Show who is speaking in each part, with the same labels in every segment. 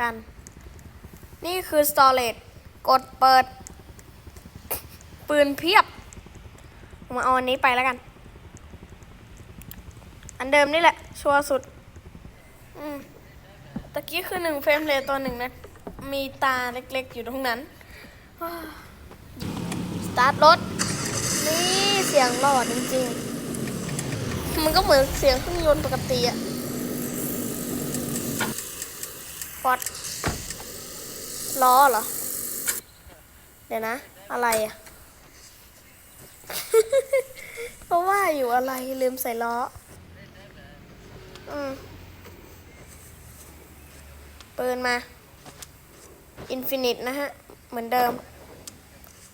Speaker 1: กัน นี่คือ storage กดเปิด ปืนเพียบผมเอาอันนี้ไปแล้วกัน อันเดิมนี่แหละ ชัวร์สุด อืมตะกี้คือหนึ่งเฟรมเรทตัวหนึ่งนะ มีตาเล็กๆ อยู่ตรงนั้น สตาร์ทรถ นี่เสียงหลอดจริงๆ มันก็เหมือนเสียงเครื่องยนต์ปกติอะฟ อดล้อเหรอ เดี๋ยวนะ อะไรอะเพราะว่าอยู่อะไรลืมใส่ล้อ อืมปืนมา อินฟินิตนะฮะ เหมือนเดิม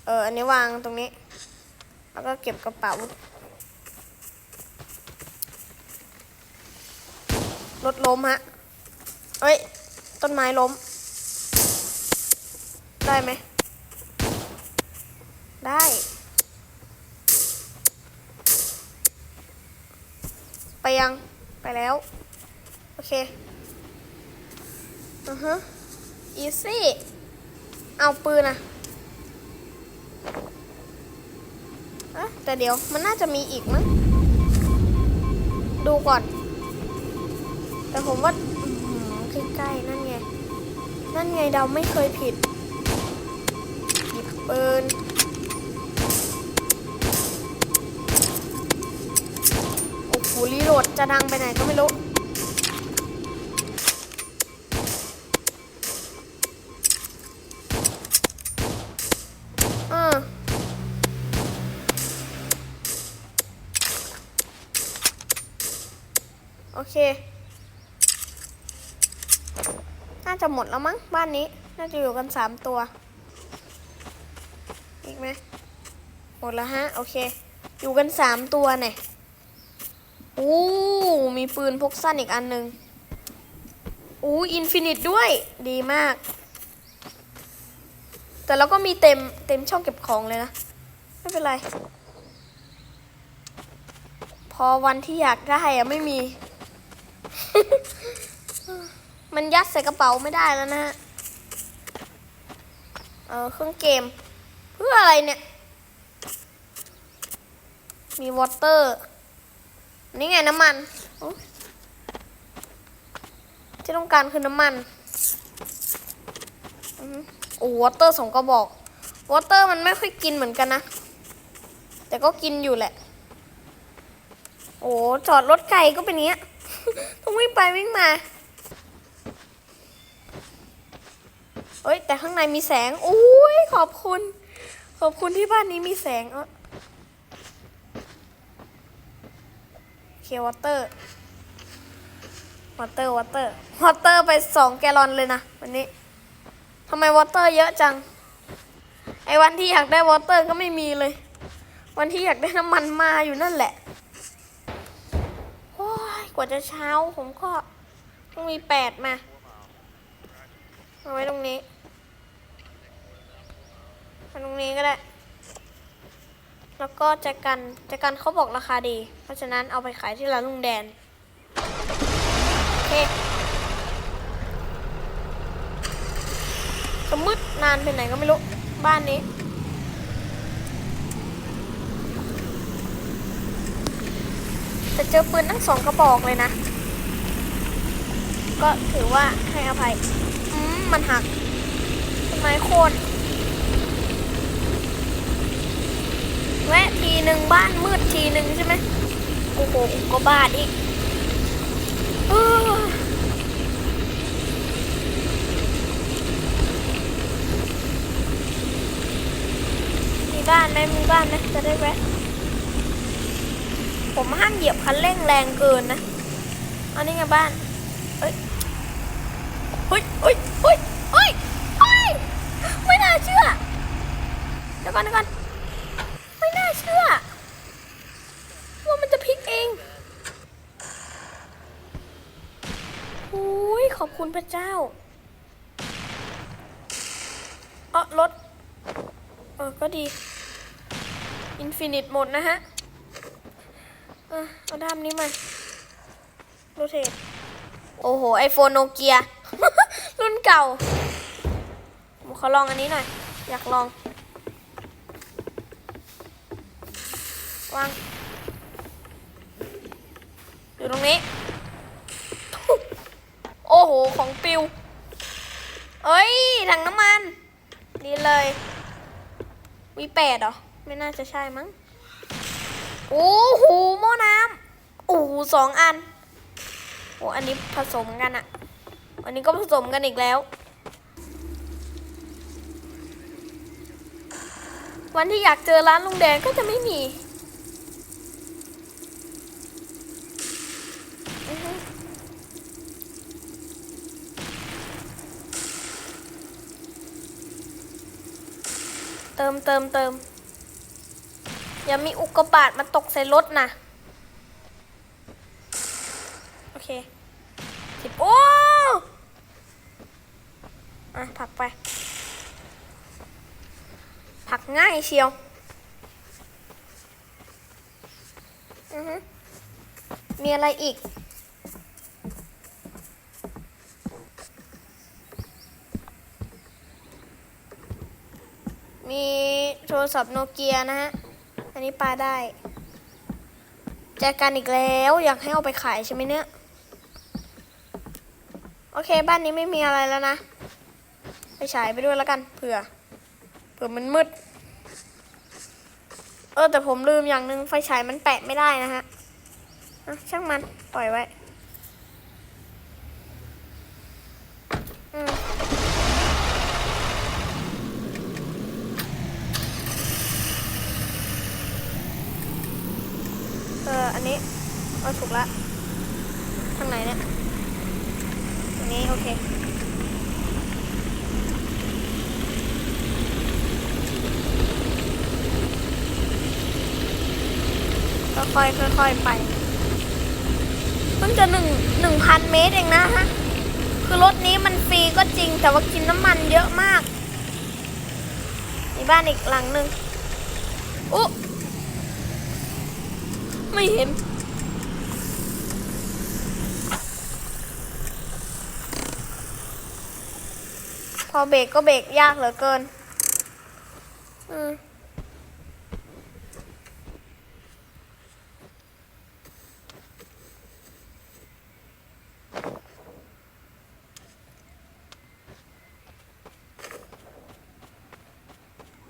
Speaker 1: เออ อันนี้วางตรงนี้ แล้วก็เก็บกระเป๋ารถล้มฮะ เอ้ย ต้นไม้ล้ม ได้ไหม ได้ ไปยัง ไปแล้ว โอเค อือฮะอีซี่ เอาปืนอะอะแต่เดี๋ยว มันน่าจะมีอีกมั้ง ดูก่อน แต่ผมว่าใกล้ๆนั่นไง นั่นไงเดาไม่เคยผิด หยิบปืนโอ้โหรีโหลดจะดังไปไหนก็ไม่รู้อโอเค น่า จะหมดแล้วมั้งบ้านนี้ น่าจะอยู่กันสามตัว อีกไหมหมดแล้วฮะ โอเค อยู่กันสามตัวเนี่ยอู้มีปืนพกสั้นอีกอันหนึ่งอู้อินฟินิตด้วยดีมาก แต่เราก็มีเต็มเต็มช่องเก็บของเลยนะ ไม่เป็นไร พอวันที่อยากได้อะไม่มี มันยัดใส่กระเป๋าไม่ได้แล้วนะฮะ เออเครื่องเกม เพื่ออะไรเนี่ย มีวอเตอร์ นี่ไงน้ำมันที่ต้องการคือน้ำมันอือหือโอ้วอเตอร์สองกระบอก วอเตอร์มันไม่ค่อยกินเหมือนกันนะ แต่ก็กินอยู่แหละ โอ้จอดรถไกลก็เป็นอย่างเงี้ย ต้องวิ่งไปวิ่งมา เอ้ย แต่ข้างในมีแสง อุ้ยขอบคุณ ขอบคุณที่บ้านนี้มีแสงเออเควอเตอร์วอเตอร์วอเตอร์วอเตอร์ไปสองแกลลอนเลยนะวันนี้ทำไมวอเตอร์เยอะจัง ไอ้วันที่อยากได้วอเตอร์ก็ไม่มีเลย วันที่อยากได้น้ำมันมาอยู่นั่นแหละโอ้ยกว่าจะเช้าผมก็ต้องมีแปดมา เอาไว้ตรงนี้ ตรงนี้ก็ได้ แล้วก็แจกันแจกันเขาบอกราคาดี เพราะฉะนั้นเอาไปขายที่ร้านลุงแดน โอเคจะมืดนานไปไหนก็ไม่รู้ บ้านนี้ แต่เจอปืนทั้งสองกระบอกเลยนะ ก็ถือว่าให้อภัย อืม มันหักต้นไม้โค่นแวะที หนึ่งบ้านมืดทีหนึ่งใช่ไหมโอ้โหก็บ้าดอีกอมีบ้านไหมมีบ้านไหมจะได้แวะผมห้ามเหยียบคันเร่งแรงเกินนะอันนี้ไงบ้านเฮ้ยเฮ้ยเฮ้ยเฮ้ยเฮ้ยเฮ้ยไม่น่าเชื่อเดี๋ยวก่อนเดี๋ยวก่อนไม่น่าเชื่อ ว่ามันจะพลิกเองโอุ้ยขอบคุณพระเจ้าเออรถเออก็ดีอินฟินิตหมดนะฮะ เออเอาด้ามนี้มาโรเทตโอ้โห ไอโฟนโนเกีย รุ่นเก่าผมขอลองอันนี้หน่อย อยากลอง วาง อยู่ตรงนี้ โอ้โห ของปิว เอ้ย ถังน้ำมันดีเลย วีแปดเหรอ ไม่น่าจะใช่มั้ง โอ้โหหม้อน้ำโอ้โหสองอัน โอ้อันนี้ผสมกันอะอันนี้ก็ผสมกันอีกแล้ว วันที่อยากเจอร้านลุงแดงก็จะไม่มีอือฮึเติมเติมเติมอย่ามีอุกกาบาตมาตกใส่รถนะโอเคสิบโอ้อะผักไปผักง่ายเชียวอือฮึมีอะไรอีก มีโทรศัพท์โนเกียนะฮะ อันนี้ปลาได้แจกันอีกแล้วอยากให้เอาไปขายใช่ไหมเนี่ย โอเค บ้านนี้ไม่มีอะไรแล้วนะ ไปฉายไปด้วยแล้วกันเผื่อ เผื่อมันมืด เออแต่ผมลืมอย่างหนึ่งไฟฉายมันแปะไม่ได้นะฮะช่างมันปล่อยไว้ อืม เออ อันนี้ เออถูกละทางไหนเนี่ยตรงนี้โอเคค่อยๆค่อยๆไปเพิ่งจะหนึ่งหนึ่งพันเมตรเองนะฮะ คือรถนี้มันฟรีก็จริงแต่ว่ากินน้ำมันเยอะมาก มีบ้านอีกหลังหนึ่งอุ๊ไม่เห็น เบรกก็เบรกยากเหลือเกิน อืม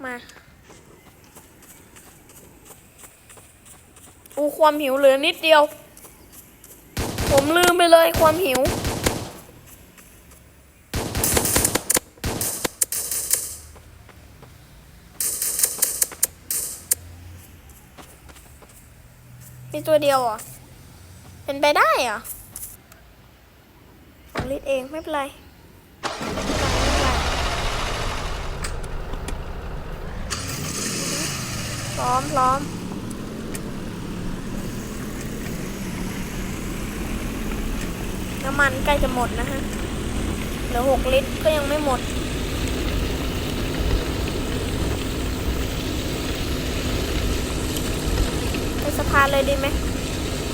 Speaker 1: มาอูความหิวเหลือนิดเดียว ผมลืมไปเลยความหิว มีตัวเดียวเหรอะเป็นไปได้เหรอลิดเองไม่เป็นไรพร้อมพร้อมน้ำมันใกล้จะหมดนะฮะเหลือหกลิตรก็ยังไม่หมด ไปสะพานเลยดีไหม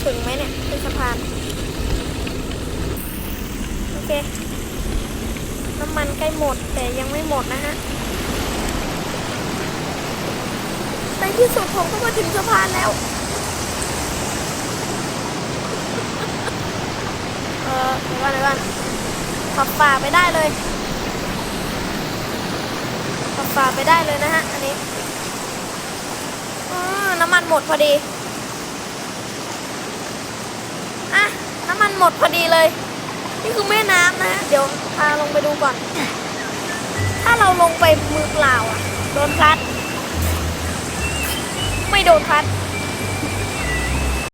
Speaker 1: ถึงไหมเนี่ยไปสะพาน โอเค น้ำมันใกล้หมดแต่ยังไม่หมดนะฮะ ในที่สุดผมก็มาถึงสะพานแล้ว เออเดี๋ยวก่อนเดี๋ยวก่อนขับฝ่าไปได้เลยขับฝ่าไปได้เลยนะฮะ อันนี้อืมน้ำมันหมดพอดี อะน้ำมันหมดพอดีเลย นี่คือแม่น้ำนะ เดี๋ยวพาลงไปดูก่อน ถ้าเราลงไปมือเปล่าอะ โดนพลัด ไม่โดนพัด